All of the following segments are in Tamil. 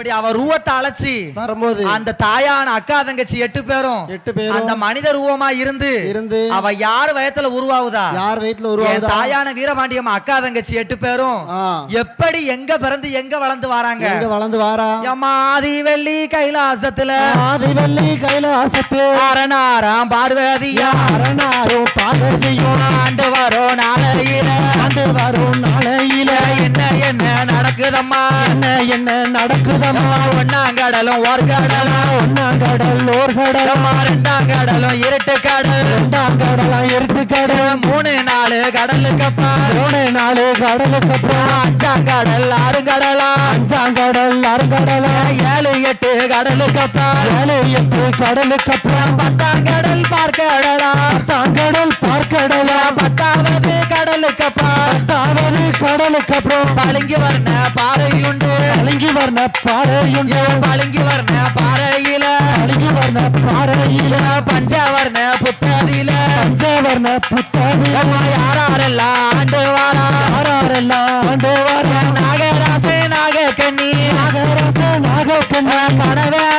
அப்படி அவ ரூவத்தை அழைச்சி வரும்போது அந்த தாயான அக்கா தங்கச்சி எட்டு பேரும் எட்டு பேரும் அந்த மனித ரூபமா இருந்து இருந்து அவ யார் வயத்துல உருவாகுதா? யார் வயித்துல என் உருவாகுதா தாயான வீரபாண்டியம் அக்கா தங்கச்சி எட்டு பேரும். எப்படி எங்க பிறந்து எங்க வளர்ந்து வராங்க? எங்க வளர்ந்து வாரா? யமாதி வெள்ளி கைலாசத்துல. ஆதிவல்லி கைலாசத்து. அரணாராம் பார்வதியா. அரணாரோ பார்வதியும். ஆண்டு வரும் நாளையில. ஆண்டு வரும் நாளையில. என்ன என்ன நடக்குதம்மா. என்ன என்ன நடக்குதம்மா ஒன்னாங்கடலும் ஓர்கடலும் ஒன்னாங்கடல் ஓர்கடல் ரெண்டாம் கடலும் இருட்டு கடல் ரெண்டாம் கடலாம் இருட்டு கடல் மூணு நாலு கடலுக்கப்பா. மூணு நாலு கடலுக்கப்பா அப்புறம் அஞ்சாம் கடல் ஆறு கடலா அஞ்சாம் கடல் அருங்கடலா ஏழு எட்டு கடலுக்கப்பா. ஏழு எட்டு கடலுக்கப்பா அப்புறம் பத்தாம் கடல் பார்க்கடலா பத்தாம் கடல் பார்க்கடலா. பத்தாவது கடலுக்கப்பா. பத்தாவது கடலுக்கு அப்புறம்? பளிங்கு வர்ண பாறையுண்டு. அழுங்கி வர்ண பாறையுண்டு. பளிங்கு வர்ண பாறையில? அழுங்கி வர்ண பாறையில. பஞ்சவர்ண புத்ததியில பஞ்சவர்ண புத்தகி யாரெல்லாம் ஆண்டு வாரா யாரெல்லாம் ஆண்டு வர நாகராசே நாகக்கண்ணி. நாகரச நாகக்கண்ண. கணவேணும் மனைவியும்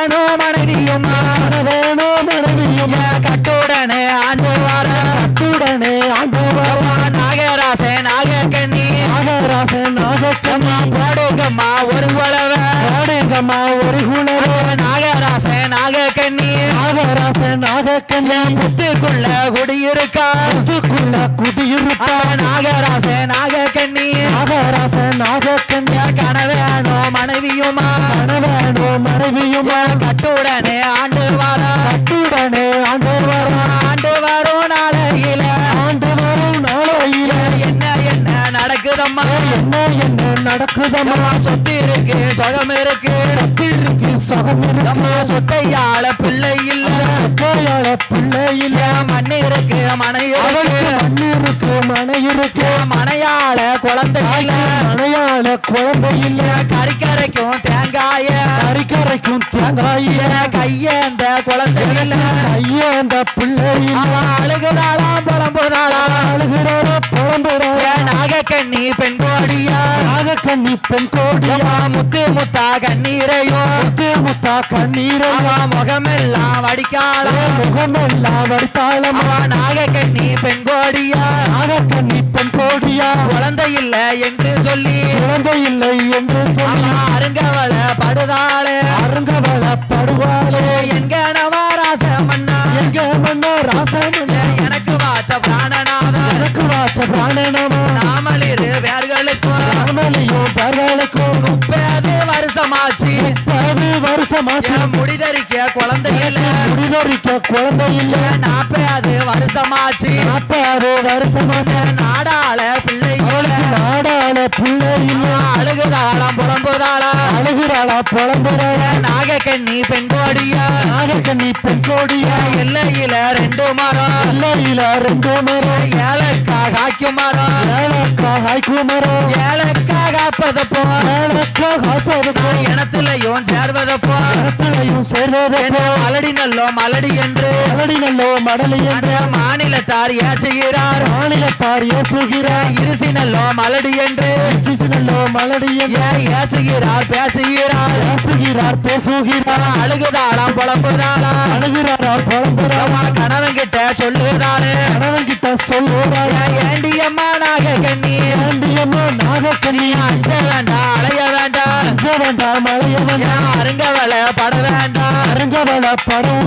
போடுங்கம்மா ஒரு குழவ? பாடுங்கம்மா ஒரு குணர நாகராசே நாகக்கண்ணி நாகராச நாகக்கண்ண புத்துக்குள்ள குடியிருக்கா? புத்துக்குள்ள குடியிருப்பா நாகராசே நாகக்கண்ணி நாகராச நாகக்கண்ண கணவேணும் மனைவியுமா? கணவனோ மனைவியுமா? கட்டுடனே ஆண்டு வாரா? அத்துடனே ஆண்டு வர? ஆண்டு வரும் நாளையில. ஆண்டு வரும் நாளையில. என்ன என்ன நடக்குதம்மா? என்ன என்ன நடக்குதம்மா? சொத்து இருக்கு சுகம் இருக்கு. இருக்கு சுகம் இருக்கு. நம்ம சொத்தையாள பிள்ளை இல்ல. சொத்தையாள பிள்ளை இல்ல. மண் இருக்கு மனை இருக்கு. மண் இருக்கு மனை இருக்கு. மனையாள குழந்தை இல்ல. மனையாள குழந்தை இல்ல. கறிக்கரைக்கும் தேங்காய. கறிக்கரைக்கும் தேங்காய் கையேந்த குழந்தை இல்ல. ஐயா அந்த பிள்ளை இல்ல. அழுகிறாள புலம்புறாள நாகக்கண்ணி பெண் கோடியா. நாகக்கண்ணி பெண் கோடியா. முத்து முத்தா கண்ணீரையும் முத்து முத்தா கண்ணீரை அவன் முகமெல்லாம் வடிக்காளாம் முகமெல்லாம் வடித்தாளமா அவன் நாகக்கண்ணி பெண் கோடியா. நாகக்கண்ணி பெண் கோடியா. குழந்தை இல்ல என்று சொல்லி. குழந்தை இல்லை என்று சொல்லி. அருங்கவள படுதாளே. அருங்கவள படுவாளே. எங்க நவராச மன்னா. எங்க மன்னா ராசமண்ண வருஷமாச்சு முடிதறிக்க குழந்தை இல்ல? முடிதறிக்க குழந்தை இல்ல. நாற்பது வருஷமாச்சு? நாற்பது வருஷமாச்சு. நாடாள பிள்ளை நாடாள பிள்ளை இல்ல அழுகுதாளாம் புலம்புதாளா அழுகிறாளா புலம்புறாளா நாகக்கண்ணி பெண் கோடியா நாகக்கண்ணி பெண் கோடியா எல்லையில ரெண்டு மரம். எல்லையில ரெண்டு மரம். ஏலக்கா காய்க்கும் மரம். ஏழக்கா ஹைக்குமரம் ஏலக்கா காப்பதப்போ. ஏழக்கா ஹாய்ப்பதுக்கும் இனத்திலையும் சேர்வதப்போ. இடத்திலையும் சேர்வதப்போ. மலடி நல்லோ மலடி என்று. மலடி நல்லோ மடலி என்ற. மாநிலத்தார் ஏசுகிறார். மாநிலத்தார் ஏசுகிறார். இருசி நல்லோ மலடி என்று. மலடி ஏசுகிறார் பேசுகிறார். பேசுகிறார் பேசுகிறார். அழுகுதாளாம் புலம்புதாளா அழுகிறாரா புலம்புறார் கணவன் கிட்ட சொல்லுதாளே. கணவன் கிட்ட சொல்லுறார் ஏண்டி அம்மா நாக கண்ணி ஏண்டியம்மா நாகக்கண்ணி அஞ்ச வேண்டாம் அலைய வேண்டாம் அஞ்ச வேண்டாம் மலைய வேண்டாம் அருங்கவள பட வேண்டாம் அருங்கவள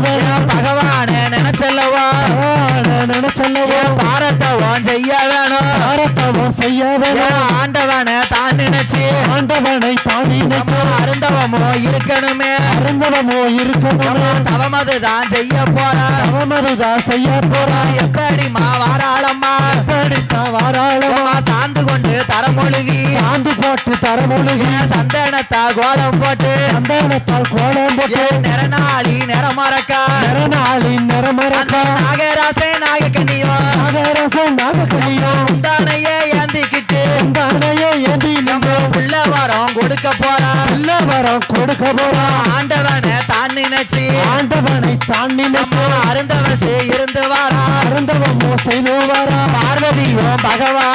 வேண்டாம் பகவான நினைச்சல்லவா? நினைச்சல்லவோ? பாரத்தவன் செய்ய வேணும். பாரத்தவம் செய்ய வேண்டாம் ஆண்டவனை தான் நினைச்சு ஆண்டவனை தாண்டி நம்ம அருந்தவமோ இருக்கணுமே. அருந்தவமோ இருக்கணும். தவமது தான் செய்ய போறா அவமதுதான் செய்ய போறா எப்படிமா வாராளம்மா? எப்படித்தான் வாராளமா சாந்து கொண்டு தரமொழுவி. சாந்து போட்டு தரமொழுகி சந்தனத்தா கோலம் போட்டு. சந்தானத்தால் கோலம் போட்டு. நிறநாளி நிறமறக்கா நிறநாளி நிறமரக்கா நாகராசே நாகக்கண்ணியோ. நாகரசம் நாகக்கண்ணியும் உண்டானையே ஏந்திக்கிட்டு. தானையே ஏந்தி நம்ம புள்ள வரம் கொடுக்க போறா. நல்ல வரம் கொடுக்க போறா. ஆண்டவனை தான் நினைச்சு. ஆண்டவனை நம்ம நம்ம அருந்தவசு இருந்து வாரா. அருந்தவமோ செய்து வரா. பார்வதியும் பகவானும்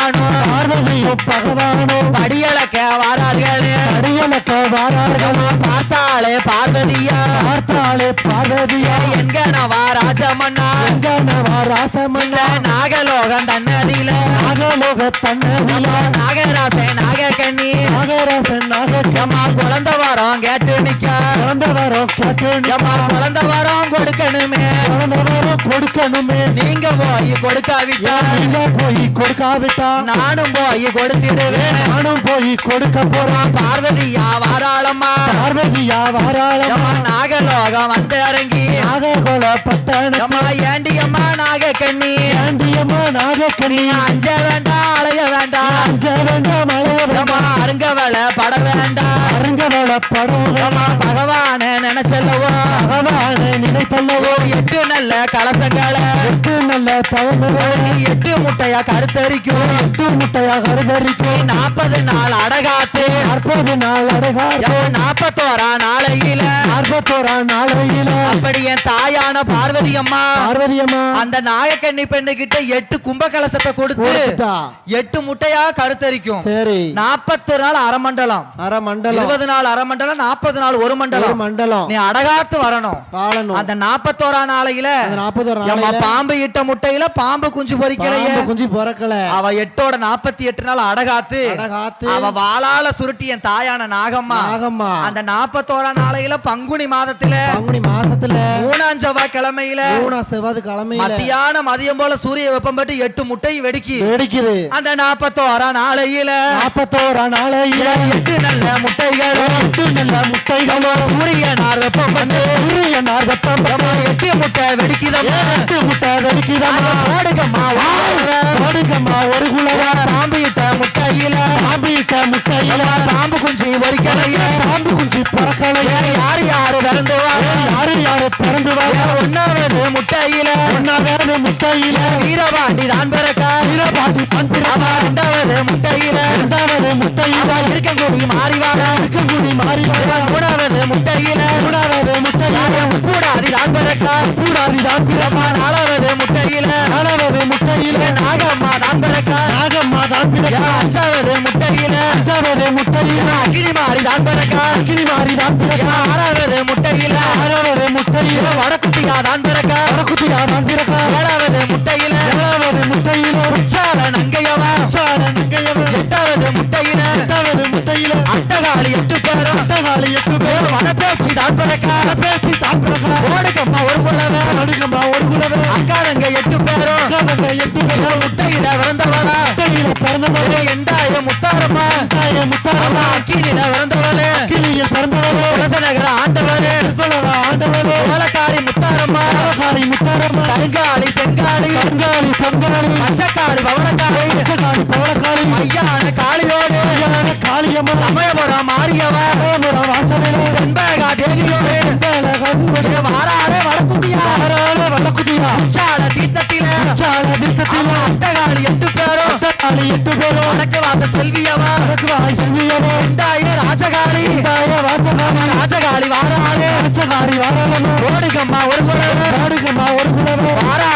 பார்வதியும் பகவானும் படியளக்க வாரார்களே. அடியலக்க வாரார்கள். பார்த்தாளே பார்வதியா. பார்த்தாலே பார்வதியா. எங்கனவா ராஜமன்னா. எங்கனவா ராசமன்னா. நாகலோகம் தன்னதில நாகலோக தன்னவில நாகராசே நாகக்கண்ணி நாகராசன் நாகக்கம்மா குழந்த வரோம் கேட்டு நிக்க. பிறந்தவரும் கேட்டு எம்மா குழந்த வரோம் கொடுக்கணுமே. கொடுக்கணுமே. நீங்க போய் கொடுக்காவிட்டா. நீங்க போய் கொடுக்காவிட்டா? நானும் போய் கொடுத்திடுவேன். நானும் போய் கொடுக்க போறான். பார்வதியா வாராளம்மா. பார்வதியா வாராளம் எம்மா நாகலோகம் வந்து இறங்கி நாககோல பட்டணம் எம்மா ஏண்டி அம்மா நாகக்கண்ணி. ஆண்டியம்மா நாகக்கனி அஞ்ச வேண்டாம் அலைய வேண்டாம். அஞ்ச வேண்டாம் அலைய வேண்டாம். அருங்கவள பட வேண்டாம். அருங்கவள படம் பகவான நினைச்சல்லவோ? பகவானை நினைத்தல்லவோ எட்டு நல்ல கலசங்களை எட்டு நல்ல தவமில்லை எட்டு முட்டையா கருத்தரிக்கும். எட்டு முட்டையாக அருதரிக்கும் நாற்பது நாள் அடகாத்து. நாற்பது நாள் அடகார் நாற்பத்தோரா நாளையில? நாற்பத்தோரா நாளையில. அப்படி என் தாயான பார்வதி அம்மா. பார்வதியம்மா அந்த நாயக்கண்ணி பெண்ணு கிட்ட எட்டு கும்ப கலசத்தை கொடுத்து எட்டு முட்டையா கருத்தரிக்கும். சரி. நாற்பத்தொரு நாள் அரை மண்டலம். அரை மண்டலம். இருபது நாள் அரை மண்டலம் நாற்பது நாள் ஒரு மண்டலம். மண்டலம். நீ அடகாத்து வரணும். வாழணும். அந்த அந்த நாற்பத்தோரு நாளையில பாம்பு இட்ட முட்டையில பாம்பு குஞ்சு பொறிக்கலையே. குஞ்சு பிறக்கல. அவ எட்டோட நாற்பத்தி எட்டு நாள் அடகாத்து அவ வாளால சுருட்டி என் தாயான நாகம்மா. நாகம்மா. அந்த நாற்பத்தோரா நாளையில பங்குனி மாதத்துல பங்குனி மாசத்துல மூணாம் செவ்வாய் கிழமையில மூணா செவ்வாது கிழமையில மத்தியான மதியம் போல சூரிய வெப்பம் பட்டு எட்டு முட்டை வெடிக்கி. வெடிக்குது. அந்த நாற்பத்தோரா நாளையில நாற்பத்தோரா நாளையில எட்டு நல்ல முட்டைகள் எட்டு நல்ல முட்டைகளும் சூரியனார் வெப்பம் பட்டு சூரியன் ஆர்வத்தம் எட்டு முட்டை வெடிக்குதம்மா. எட்டு முட்டை வெடிக்குதம்மா. ஓடுகம்மா ஓடுங்கம்மா ஒரு குலவ பாம்பு இட்ட முட்டையில. பாம்பு இட்ட முட்டையில பாம்பு குஞ்சு பொறிக்கலையே. பாம்பு குஞ்சு பிறக்கலையே. யாரு யாரு விறந்துவா யாரு யாரு பிறந்து வர ஒன்னாவது முட்டையில. ஒன்னா வேறு முட்டையில வீரபாண்டி தான் பிறக்கா? வீரபாண்டி பண்பிர அவ ரெண்டாவது முட்டையில. இரண்டாவது முட்டையில. இருக்கங்குடி மாறிவாரா இருக்கங்குடி மாறி வர மூணாவது முட்டையில. மூணாவது தான் பிறக்கா கூடாதி தான் பிறப்பா நாலாவது முட்டையில. நாலாவது முட்டையில. நாகம்மா தான் பிறக்கா. நாகம்மா தான் பிறப்பா அஞ்சாவது முட்டையில. அஞ்சாவது முட்டையில. அக்கினி மாறி தான் பிறக்கா. அக்கினி மாறி தான் பிறப்பா ஆறாவது முட்டையில. ஆறாவது முட்டையில. வடக்குட்டியா தான் பிறக்கா. வடக்குட்டியா தான் பிறப்பா ஏழாவது முட்டையில. ஏழாவது முட்டையில. உச்சால நங்கையவா. உச்சால நங்கையவன் எட்டாவது முட்டையில. எட்டாவது முட்டையில. அட்டகாளி எட்டு பேரும் அட்டகாளி எட்டு பேர் வடப்பேச்சி தான் பிறக்கா. பேச்சு பிறந்தவளே எண்டாய முத்தாரம்மா. முட்டாய முத்தாரம்மா. அம்மா அக்கினில பிறந்தவளே. கிளியில் பிறந்தவளே. உலசநகர ஆண்டவளே. சொல்லவா ஆண்டவளே. ஓலக்காரி முத்தாரம்மா. அழகாரி முத்தாரம்மா. கருங்காளி செங்காளி கங்காளி சங்காளி பச்சைக்காளி பவனக்காளி பச்சைக்காளி பவளக்காளி. ஐயான காளியோடு. ஐயான காளியம்மா. சமயபுரம் மாரியவா. ராமபுரம் வாசலிலே. செண்பகா தேவியோடு. வாராளே வடக்குதியா உச்சால தீர்த்தத்தில. சால திட்டத்தில அட்டகாளி எட்டு அட்டகாளி எட்டு பேரும் வடக்கு வாச செல்வியவா. வடக்குவாய் செல்வியவோ. ரெண்டாய ராஜகாளி. தாய வாசகாரி ராஜகாளி வாராளே. ராஜகாரி வாராளமா ஓடுகம்மா ஒரு குழவு. பாடுகம்மா ஒரு குலவே வாராளே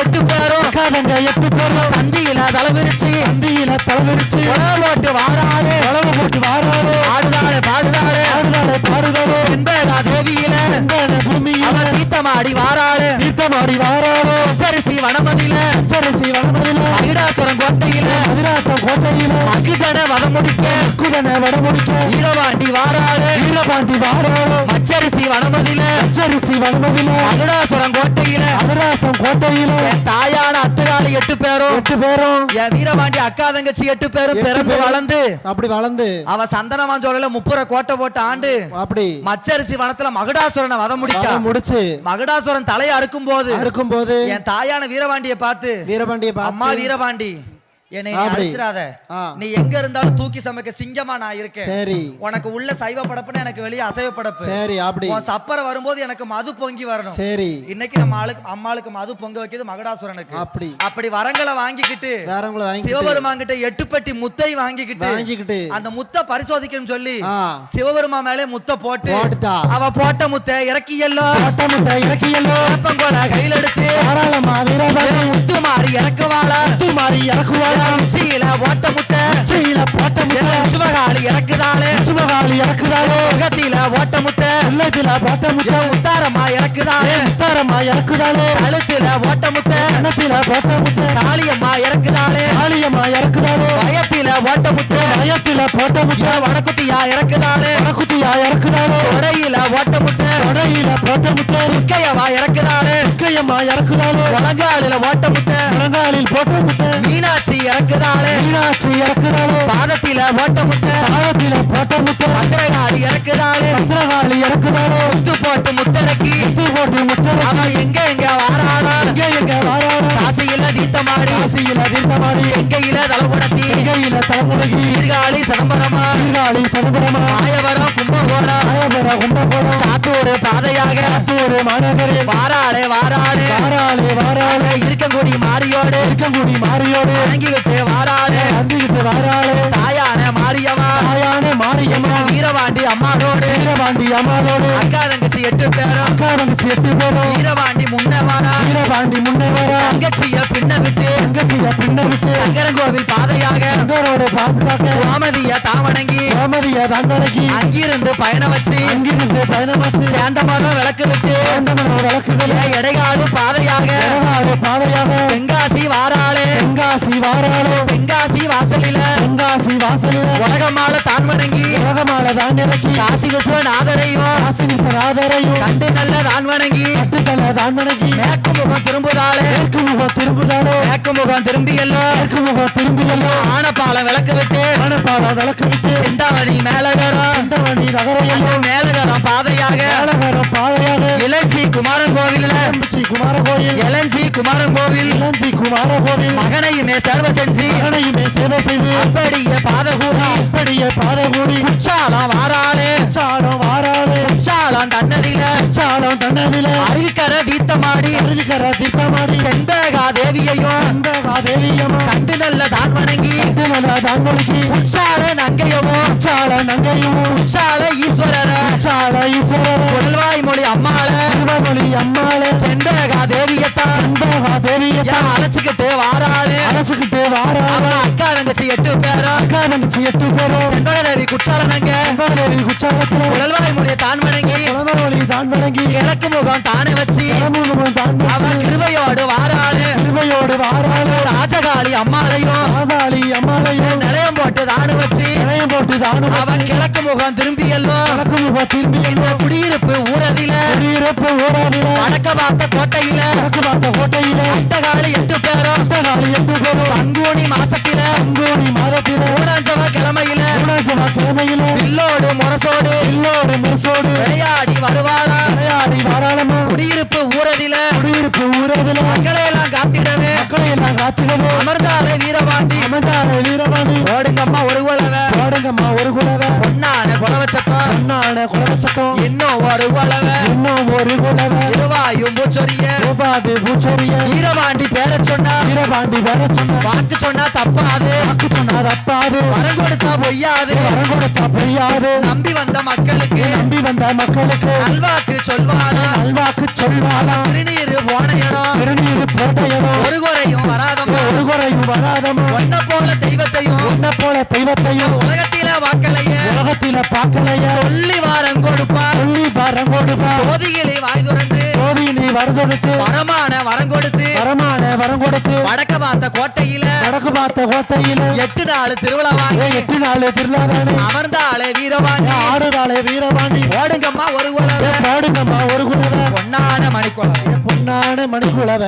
எட்டு பேரும் அக்காதங்க எட்டு பேரும். சந்தியில தலைவிரிச்சு சந்தியில தலைவிரிச்சு உழவு போட்டு வாராளே. உழவு போட்டு வாராரு பாடுதாளே பாடுதாளே. பாடுதாரு பாடுதாரு என்பதா தேவியில. பூமியில. அவன் தீத்தமாடி வாராளே. தீர்த்தமாடி வாராரு சரிசி வனமதியில. அச்சரிசி வடமதில மகிடாசுரம் கோட்டையில. மதுராட்டம் கோட்டையில. அக்கிட்டட வதம் குதன வடமுடிக்க ஈரவாண்டி வாராளே. வீரபாண்டி வாராரு மச்சரிசி வனமதியில அச்சரிசி வடமதில மகிடாசுரம் கோட்டையில. மதுராசம் கோட்டையில. தாயான அட்டுகாலி எட்டு பேரும். எட்டு பேரும். என் வீரபாண்டி அக்கா தங்கச்சி எட்டு பேரும் பிறந்து. வளர்ந்து அப்படி வளர்ந்து. அவ சந்தனமாஞ்சோலையில முப்புற கோட்டை போட்டு ஆண்டு அப்படி. மச்சரிசி வனத்துல மகுடாசுரனை வதம் முடிக்கா முடிச்சு. மகுடாசுரன் தலையை அறுக்கும் போது அறுக்கும் போது என் தாயான வீரபாண்டிய பார்த்து வீரபாண்டிய அம்மா வீரபாண்டி என்னை நீ. அடிச்சிடாத எங்க இருந்தாலும் தூக்கி சமைக்க சிங்கமா நான் இருக்கேன். சரி. உனக்கு உள்ள சைவ படப்புன்னு எனக்கு வெளியே அசைவ படப்பு. சரி அப்படி. சப்பரை வரும்போது எனக்கு மது பொங்கி வரணும். சரி. இன்னைக்கு நம்ம ஆளுக்கு அம்மாளுக்கு மது பொங்க வைக்கிறது மகடாசுரனுக்கு. அப்படி. அப்படி வரங்களை வாங்கிக்கிட்டு வேறவங்கள வாங்கி சிவபெருமான் கிட்ட எட்டு பெட்டி முத்தை வாங்கிக்கிட்டு வாங்கிக்கிட்டு. அந்த முத்தை பரிசோதிக்கணும்னு சொல்லி ஆ. சிவபெருமான் மேலே முத்தை போட்டு அவ போட்ட முத்தை இறக்கி எல்லோ கோட்டமுத்த இறக்கியல்லோ? கையில் எடுத்து மாறி இறக்குவாளா. உச்சியில ஓட்ட முட்டை. உச்சியில போட்ட முத்த சிவகாளி இறக்குதாளே. சுமகாலி இறக்குதாளோ. முகத்தில ஓட்ட முட்டை. உள்ளத்துல போட்ட முத்த முத்தாரமா இறக்குதாளே. முத்தாரமா இறக்குதாளோ. கழுத்துல ஓட்ட முட்டை. கணத்தில போட்ட முத்த காளியம்மா இறக்குதாளே. காளியம்மா இறக்குதாளோ. பயத்தில ஓட்ட முட்டை பயத்துல போட்ட முத்த வடக்குட்டியா இறக்குதாளே வடக்குட்டியா இறக்குதாளோ கொடையில ஓட்ட முட்டை தொடையில போட்ட முத்த துர்க்கையவா இறக்குதாளே முக்கையம்மா இறக்குதாளோ முழங்காலில ஓட்ட முட்டை முழங்காலில் போட்ட முத்த மீனாட்சி இறக்குதாளே மீனாட்சி இறக்குதாளோ பாதத்தில ஓட்ட முட்டை பாதத்தில போட்ட முத்த பத்திரகாளி இறக்குதாளே பத்திரகாளி இறக்குதாளோ முத்து போட்டு முத்தடக்கி முத்து போட்டு முத்த அவ எங்க எங்க வாராளா எங்க எங்க வாராளோ காசியில தீத்தமாடி காசியில தீர்த்தமாடி. எங்கையில தலபுடத்தி எங்கையில தலைமுறைகி சீர்காழி சிதம்பரமா? சீர்காழி சதுபரமா மாயவரம் கும்பகோணம். ஆயபர கும்பகோணம். சாத்தூர் பாதையாக. சாத்தூர் மாநகரில். வாராளே வாராளே. வாராளே வாராளே. இருக்கங்குடி மாரியோடு. இருக்கங்குடி மாரியோடு. வணங்கி விட்டு வாராளே. வந்துகிட்டு வாராளே. தாயான மாரியவா தாயான மாரியம்மா. வீரவாண்டி அம்மாவோடு. வீரபாண்டி அம்மாவோடு. அக்கா தங்கச்சி எட்டு பேரும். அக்கா தங்கச்சி எட்டு பேரும். வீரவாண்டி முன்னவாரா? வீரபாண்டி முன்னே வரா தங்கச்சிய பின்ன விட்டு தங்கச்சிய பின்ன விட்டு சங்கரங்கோவில் பாதையாக. சங்கரோட பாதுகாக்க கோமதிய தாவணங்கி. கோமதிய தண்டனைக்கு அங்கிருந்து பயணம் வச்சு. அங்கிருந்து பயணமாச்சு சேந்தமரம் விளக்கு விட்டு. சேந்தமன விளக்குகள் எடைகாடு பாதையாக. இறகாடு பாதையாக. தென்காசி வாராளே. தென்காசி வாராளோ. தென்காசி வாசலில. தென்காசி வாசலில். உலகமால தான் வணங்கி. உலகமால தான் இறக்கி காசி விஸ்வநாதரையும் காசினிசர் ஆதரையும். கண்டு நல்ல தான் வணங்கி. கட்டுத்தல தான் வணங்கி. மேற்கு முகம் திரும்புதாளே. மேற்கு முகம் திரும்புதாரோ மேற்கு முகம் திரும்பி எல்லாம் மேற்கு முகம் திரும்பியல்லோ. ஆனப்பாலம் விளக்கு விட்டு. ஆனப்பால விளக்கு விட்டு. சிந்தாமணி மேலகரம். செந்தவணி நகரையல்லோ மேலகரம் பாதையாக. மேலகரம் பாதையாக. இளஞ்சி குமாரன் கோவிலில். இளஞ்சி குமார கோயில் இளஞ்சி குமாரன் கோவில். இளஞ்சி குமார கோவில். மகனையுமே செலவு செஞ்சு. மகனையுமே சேவை செய்து அப்படியே பாதகூடி. அப்படியே பாதகூடி. உச்சாலம் வாராளே. சாடம் வாராளே. உச்சாலம் தன்னதில சாடம் தன்னதில அருவிக்கர வீத்தமாடி அருவிக்கர தீர்த்தமாடி. செண்பகா தேவியையும் செண்பகா தேவியம்மா கண்டு நல்ல தான் வணங்கி கட்டுமல தான் மொழிக்கு உச்சால நங்கையவும். சால நங்கையும் உச்சால ஈஸ்வரர. சால ஈஸ்வரர். புலல்வாய் மொழி அம்மாள. திருவமொழி அம்மாளே. செண்பகா தேவியத்தான் செண்பகா தேவியத்தா. ஏன் அழைச்சுக்கிட்டு வாராளே. அரசுகிட்டு வாராள. அவன் அக்கா தங்கச்சி எட்டு பேரும் அக்கா தங்கச்சி எட்டு பேரும் செண்பக தேவி குற்றால நங்க செண்பகதேவி குச்சாலத்துல புலல்வாய் மொழியை தான் வணங்கி. குளமொழி தான் வணங்கி. கிழக்கு முகம் தானே வச்சு. கிளம்புமுகம் தான் அவன் கிருபையோடு வாராளு. திருவையோடு வாராள. ராஜகாளி அம்மாளையும். ஆதாளி அம்மாளையும். நிலையம் போட்டு தானு வச்சு. தானும் அவன் கிழக்கு முகம் திரும்பி எல்லோ வடக்கு முக திரும்பி இந்த குடியிருப்பு ஊரதில. குடியிருப்பு ஓராதில வடக்க பார்த்த கோட்டையில. வடக்கு பார்த்த கோட்டையில. அட்டகாளி எட்டு பேரும் அட்டகாலி எட்டு பேரும் பங்குனி மாசத்தில. அங்கோணி மாதத்தில. ஊராஞ்சவ கிழமையில. கிழமையில. வில்லோடு முரசோடு. எல்லோடு மெர்சோடு. விளையாடி வருவாளா? விளையாடி வாராளமா? குடியிருப்பு ஊரதில. குடியிருப்பு ஊரதில. மக்களை எல்லாம் காத்திடவே. மக்களை எல்லாம் காத்திடவே. அமர்ந்தாலே வீரபாண்டி. ஒரு குலவ பாடுங்கம்மா ஒரு குலவ பொன்னான குலவச்சத்தம் பொன்னான குலவச்சக்கம் இன்னும் ஒரு குலவ இன்னும் ஒரு குலவ இருவாயும் பூச்சொரிய. ரூபாது பூச்சோரிய? வீரபாண்டி பேர சொன்னா. வீரபாண்டி வேற சொன்ன. வாக்கு சொன்னா தப்பாது. வாக்கு சொன்னார் அப்பாது வரம் கொடுத்தா பொய்யாது. வரம் கொடுத்தா பெய்யாது. நம்பி வந்த மக்களுக்கு நம்பி வந்த மக்களுக்கு நல்வாக்கு சொல்வாளா நல்வாக்கு சொல்வாளா திருநீர் போன இடம் திருநீர் கோட்டையனோ ஒரு குறையும் வராதம்மா. ஒரு குறையும் வராதமா ஒன்ன போல தெய்வத்தையும் உன்னை போல தெய்வத்தையும் உலகத்தில வாக்கலையே. உலகத்தில பார்க்கலையா? சொல்லி வாரம் கொடுப்பார் சொல்லி வரம் கொடுப்பா? சோதிகளை வாய் துறந்து கொடுத்து வரமான வரம் கொடுத்து வரமான வரம் கொடுத்து வடக்க பார்த்த கோட்டையில வடக்கு பார்த்த கோட்டையில எட்டு நாள் திருவிழா வாங்கி எட்டு நாள் திருநாதானே அமர்ந்தாளே வீரவாணி ஆறுதாளே வீரபாண்டி ஓடுங்கம்மா ஒரு குலவ பாடுங்கம்மா ஒரு குலவ பொன்னான மணிக்குளம் பொன்னான மணிக்குலவ